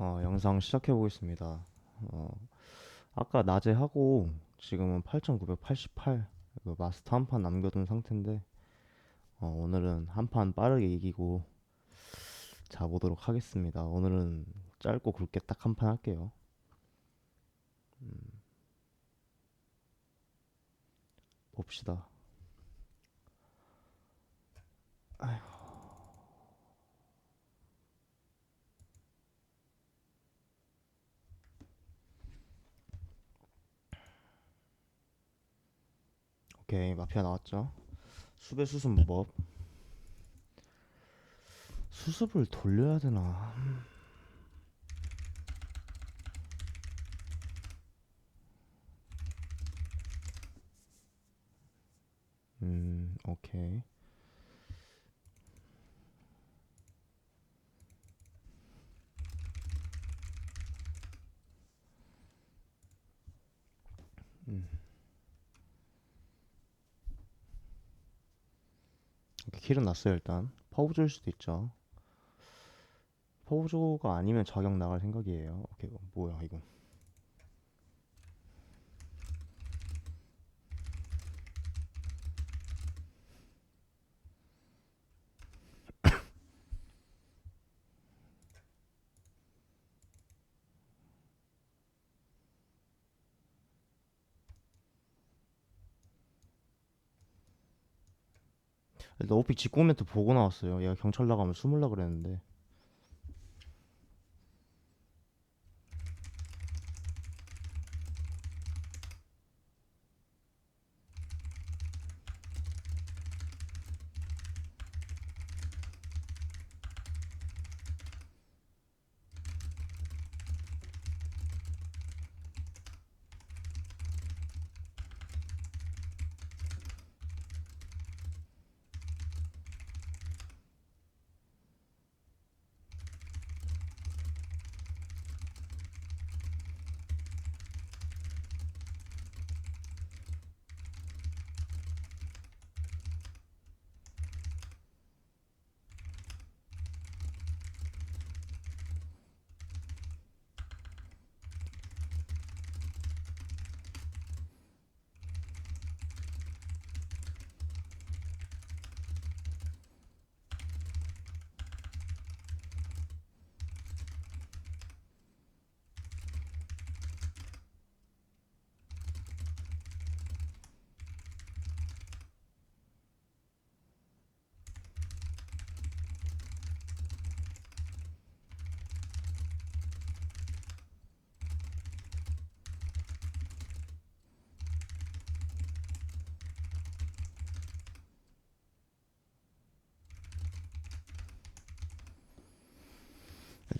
어, 영상 시작해 보겠습니다. 어, 아까 낮에 하고 지금은 8,988그 마스터 한 판 남겨둔 상태인데 어, 오늘은 한 판 빠르게 이기고 자보도록 하겠습니다. 오늘은 짧고 굵게 딱 한 판 할게요. 음, 봅시다. 오케이 마피아 나왔죠. 수배 수습 무법. 수습을 돌려야 되나? 음, 오케이. 킬은 났어요 일단. 퍼브조일 수도 있죠. 퍼브조가 아니면 자격 나갈 생각이에요. 오케이, 어, 뭐야 이건? 일단 오픽 직공 멘트 보고 나왔어요. 얘가 경찰 나가면 숨을라 그랬는데.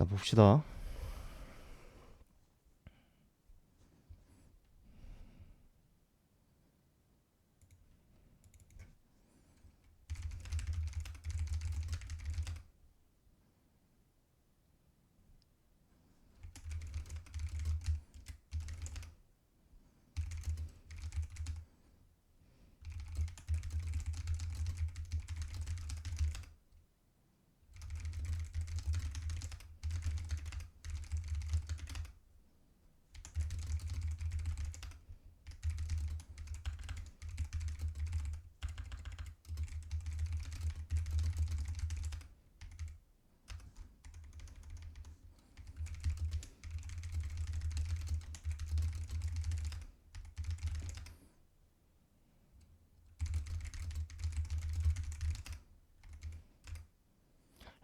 봅시다.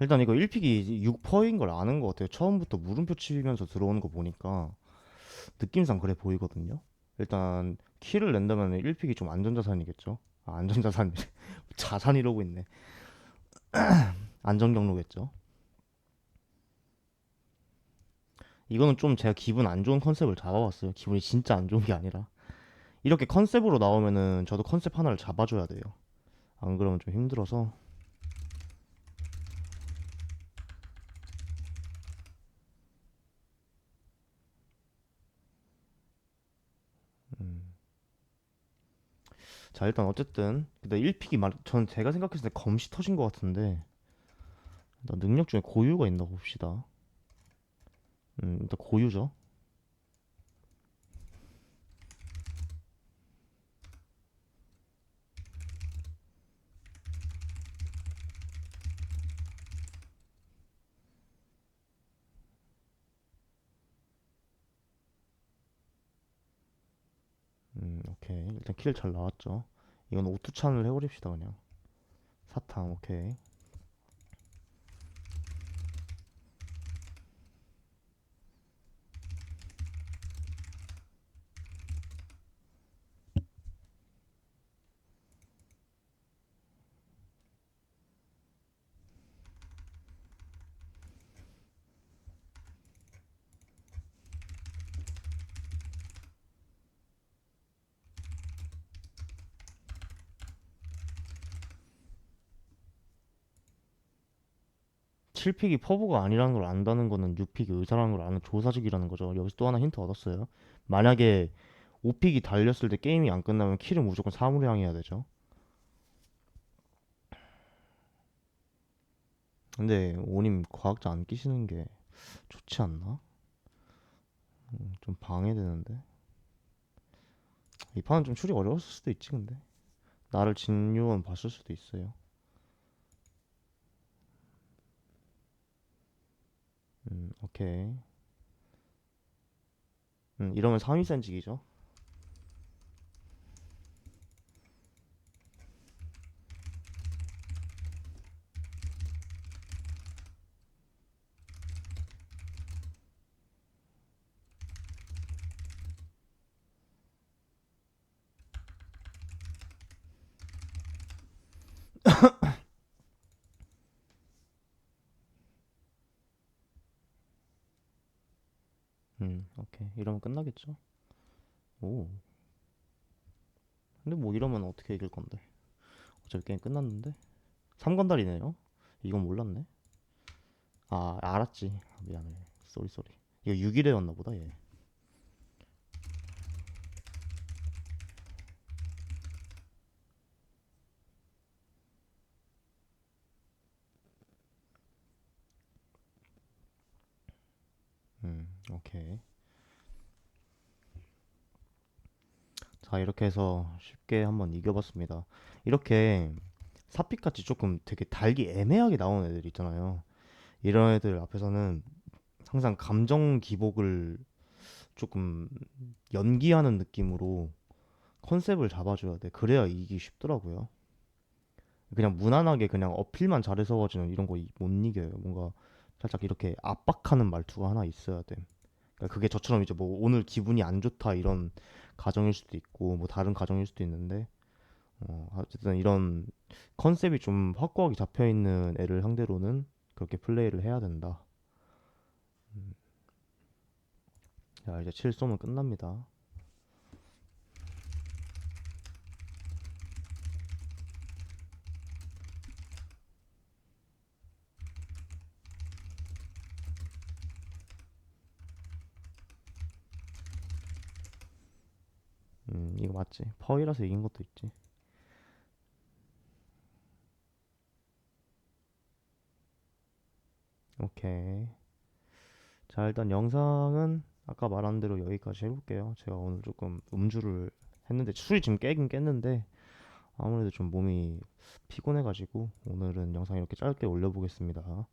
일단 이거 1픽이 6퍼인 걸 아는 것 같아요. 처음부터 물음표 치면서 들어오는 거 보니까 느낌상 그래 보이거든요. 일단 키를 낸다면 1픽이 좀 안전자산이겠죠. 아, 안전자산 자산 이러고 있네. 안전 경로겠죠. 이거는 좀 제가 기분 안 좋은 컨셉을 잡아봤어요. 기분이 진짜 안 좋은 게 아니라 이렇게 컨셉으로 나오면은 저도 컨셉 하나를 잡아줘야 돼요. 안 그러면 좀 힘들어서 자 일단 어쨌든 근데 1픽이 말, 전 제가 생각했을 때 검시 터진 것 같은데 일단 능력 중에 고유가 있나 봅시다 음, 일단 고유죠. 음, 오케이. 일단 킬 잘 나왔죠. 이건 오투찬을 해버립시다, 그냥. 사탕, 오케이. 칠픽이 퍼브가 아니라는 걸 안다는 거는 6픽이 의사라는 걸 아는 조사직이라는 거죠. 여기서 또 하나 힌트 얻었어요. 만약에 5픽이 달렸을 때 게임이 안 끝나면 킬은 무조건 3으로 향해야 되죠. 근데 오님 과학자 안 끼시는 게 좋지 않나? 음, 좀 방해되는데. 이 판은 좀 추리 어려웠을 수도 있지 근데. 나를 진유원 봤을 수도 있어요. 음, 오케이. 음, 이러면 3위 센직이죠. 음, 오케이. 이러면 끝나겠죠. 오. 근데 뭐 이러면 어떻게 이길 건데? 어차피 게임 끝났는데? 3건달이네요? 이건 몰랐네. 아, 알았지. 아, 미안해. 쏘리 쏘리. 이거 6일에였나 보다, 얘. 오케이. 자, 이렇게 해서 쉽게 한번 이겨봤습니다. 이렇게 사픽같이 조금 되게 달기 애매하게 나오는 애들 있잖아요. 이런 애들 앞에서는 항상 감정 기복을 조금 연기하는 느낌으로 컨셉을 잡아줘야 돼. 그래야 이기기 쉽더라고요. 그냥 무난하게 그냥 어필만 잘해서 가지고 이런 거 못 이겨요. 뭔가 살짝 이렇게 압박하는 말투가 하나 있어야 돼. 그러니까 그게 저처럼 이제 뭐 오늘 기분이 안 좋다 이런 가정일 수도 있고 뭐 다른 가정일 수도 있는데 어 어쨌든 이런 컨셉이 좀 확고하게 잡혀 있는 애를 상대로는 그렇게 플레이를 해야 된다. 자 이제 7 쏘면 끝납니다. 음 이거 맞지? 퍼이라서 이긴 것도 있지. 오케이. 자 일단 영상은 아까 말한 대로 여기까지 해볼게요. 제가 오늘 조금 음주를 했는데 술이 지금 깨긴 깼는데 아무래도 좀 몸이 피곤해가지고 오늘은 영상 이렇게 짧게 올려보겠습니다.